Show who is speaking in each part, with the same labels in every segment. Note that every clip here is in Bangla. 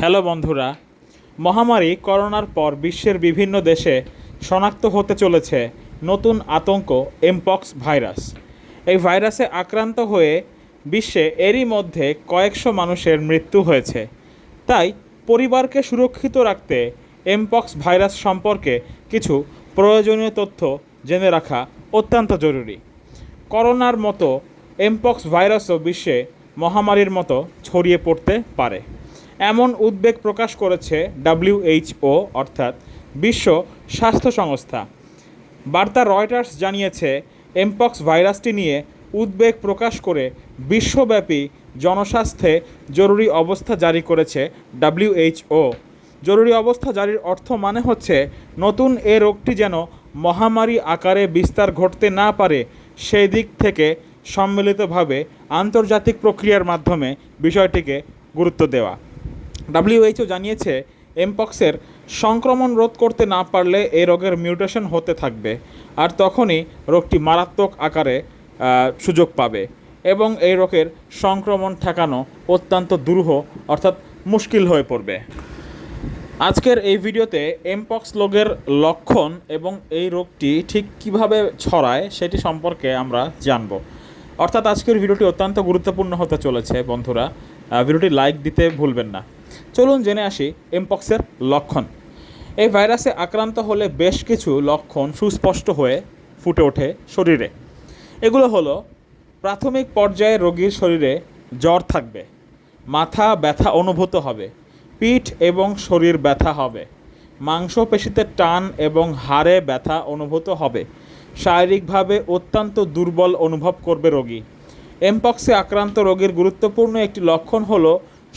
Speaker 1: হ্যালো বন্ধুরা, মহামারী করোনার পর বিশ্বের বিভিন্ন দেশে শনাক্ত হতে চলেছে নতুন আতঙ্ক এমপক্স ভাইরাস এই ভাইরাসে আক্রান্ত হয়ে বিশ্বে এরই মধ্যে কয়েকশো মানুষের মৃত্যু হয়েছে। তাই পরিবারকে সুরক্ষিত রাখতে এমপক্স ভাইরাস সম্পর্কে কিছু প্রয়োজনীয় তথ্য জেনে রাখা অত্যন্ত জরুরি। করোনার মতো এমপক্স ভাইরাসও বিশ্বে মহামারীর মতো ছড়িয়ে পড়তে পারে। এমন উদ্বেগ প্রকাশ করেছে ডাব্লিউএইচও অর্থাৎ বিশ্ব স্বাস্থ্য সংস্থা। বার্তা রয়টার্স জানিয়েছে এমপক্স ভাইরাসটি নিয়ে উদ্বেগ প্রকাশ করে বিশ্বব্যাপী জনস্বাস্থ্যে জরুরি অবস্থা জারি করেছে ডাব্লিউএইচও জরুরি অবস্থা জারির অর্থ মানে হচ্ছে, নতুন এ রোগটি যেন মহামারী আকারে বিস্তার ঘটতে না পারে, সেই দিক থেকে সম্মিলিতভাবে আন্তর্জাতিক প্রক্রিয়ার মাধ্যমে বিষয়টিকে গুরুত্ব দেওয়া। ডাব্লিউএইচও জানিয়েছে এমপক্সের সংক্রমণ রোধ করতে না পারলে এই রোগের মিউটেশন হতে থাকবে আর তখনই রোগটি মারাত্মক আকারে সুযোগ পাবে এবং এই রোগের সংক্রমণ ঠেকানো অত্যন্ত দুরূহ অর্থাৎ মুশকিল হয়ে পড়বে। আজকের এই ভিডিওতে এমপক্স রোগের লক্ষণ এবং এই রোগটি ঠিক কীভাবে ছড়ায় সেটি সম্পর্কে আমরা জানব। অর্থাৎ আজকের ভিডিওটি অত্যন্ত গুরুত্বপূর্ণ হতে চলেছে বন্ধুরা। ভিডিওটি লাইক দিতে ভুলবেন না। চলুন জেনে আসি এমপক্সের লক্ষণ। এই ভাইরাসে আক্রান্ত হলে বেশ কিছু লক্ষণ সুস্পষ্ট হয়ে ফুটে ওঠে শরীরে। এগুলো হলো, প্রাথমিক পর্যায়ে রোগীর শরীরে জ্বর থাকবে, মাথা ব্যথা অনুভূত হবে, পিঠ এবং শরীর ব্যথা হবে, মাংসপেশিতে টান এবং হাড়ে ব্যথা অনুভূত হবে, শারীরিকভাবে অত্যন্ত দুর্বল অনুভব করবে রোগী। এমপক্সে আক্রান্ত রোগীর গুরুত্বপূর্ণ একটি লক্ষণ হলো,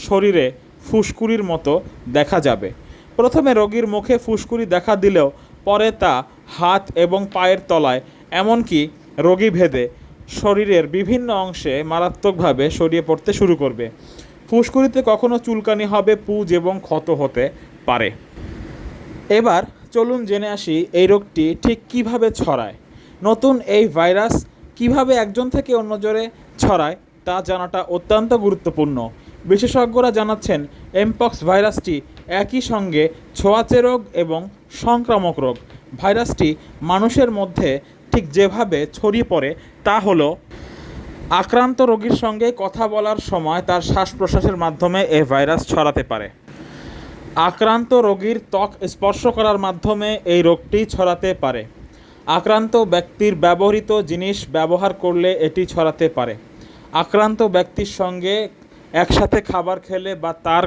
Speaker 1: শরীরে ফুসকুড়ির মতো দেখা যাবে। প্রথমে রোগীর মুখে ফুসকুড়ি দেখা দিলেও পরে তা হাত এবং পায়ের তলায়, এমনকি রোগী ভেদে শরীরের বিভিন্ন অংশে মারাত্মকভাবে সরিয়ে পড়তে শুরু করবে। ফুসকুড়িতে কখনো চুলকানি হবে, পুজ এবং ক্ষত হতে পারে। এবার চলুন জেনে আসি এই রোগটি ঠিক কীভাবে ছড়ায়। নতুন এই ভাইরাস কীভাবে একজন থেকে অন্যজনে ছড়ায় তা জানাটা অত্যন্ত গুরুত্বপূর্ণ। বিশেষজ্ঞরা জানাচ্ছেন এমপক্স ভাইরাসটি একই সঙ্গে ছোঁয়াচে রোগ এবং সংক্রামক রোগ। ভাইরাসটি মানুষের মধ্যে ঠিক যেভাবে ছড়িয়ে পড়ে তা হলো, আক্রান্ত রোগীর সঙ্গে কথা বলার সময় তার শ্বাস প্রশ্বাসের মাধ্যমে এ ভাইরাস ছড়াতে পারে। আক্রান্ত রোগীর ত্বক স্পর্শ করার মাধ্যমে এই রোগটি ছড়াতে পারে। আক্রান্ত ব্যক্তির ব্যবহৃত জিনিস ব্যবহার করলে এটি ছড়াতে পারে। আক্রান্ত ব্যক্তির সঙ্গে একসাথে খাবার খেলে বা তার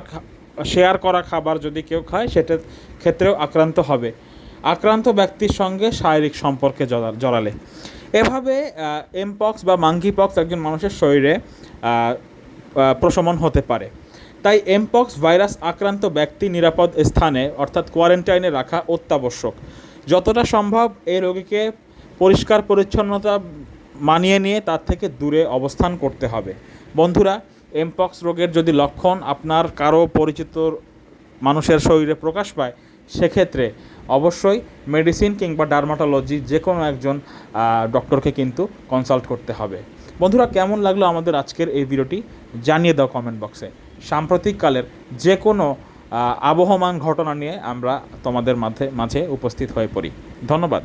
Speaker 1: শেয়ার করা খাবার যদি কেউ খায় সেটার ক্ষেত্রেও আক্রান্ত হবে। আক্রান্ত ব্যক্তির সঙ্গে শারীরিক সম্পর্কে জড়া- জড়ালে। এভাবে এমপক্স বা মাঙ্কি পক্স একজন মানুষের শরীরে প্রশমন হতে পারে। তাই এমপক্স ভাইরাস আক্রান্ত ব্যক্তি নিরাপদ স্থানে, অর্থাৎ কোয়ারেন্টাইনে রাখা অত্যাবশ্যক। যতটা সম্ভব এই রোগীকে পরিষ্কার পরিচ্ছন্নতা মানিয়ে নিয়ে তার থেকে দূরে অবস্থান করতে হবে। বন্ধুরা এমপক্স রোগের যদি লক্ষণ আপনার কারও পরিচিত মানুষের শরীরে প্রকাশ পায়, সেক্ষেত্রে অবশ্যই মেডিসিন কিংবা ডার্মাটোলজি যে কোনো একজন ডক্টরকে কিন্তু কনসাল্ট করতে হবে। বন্ধুরা, কেমন লাগল আমাদের আজকের এই ভিডিওটি? জানিয়ে দাও কমেন্ট বক্সে সাম্প্রতিককালের যে কোনো আবহমান ঘটনা নিয়ে আমরা তোমাদের মাঝে মাঝে উপস্থিত হয়ে পড়ি। ধন্যবাদ।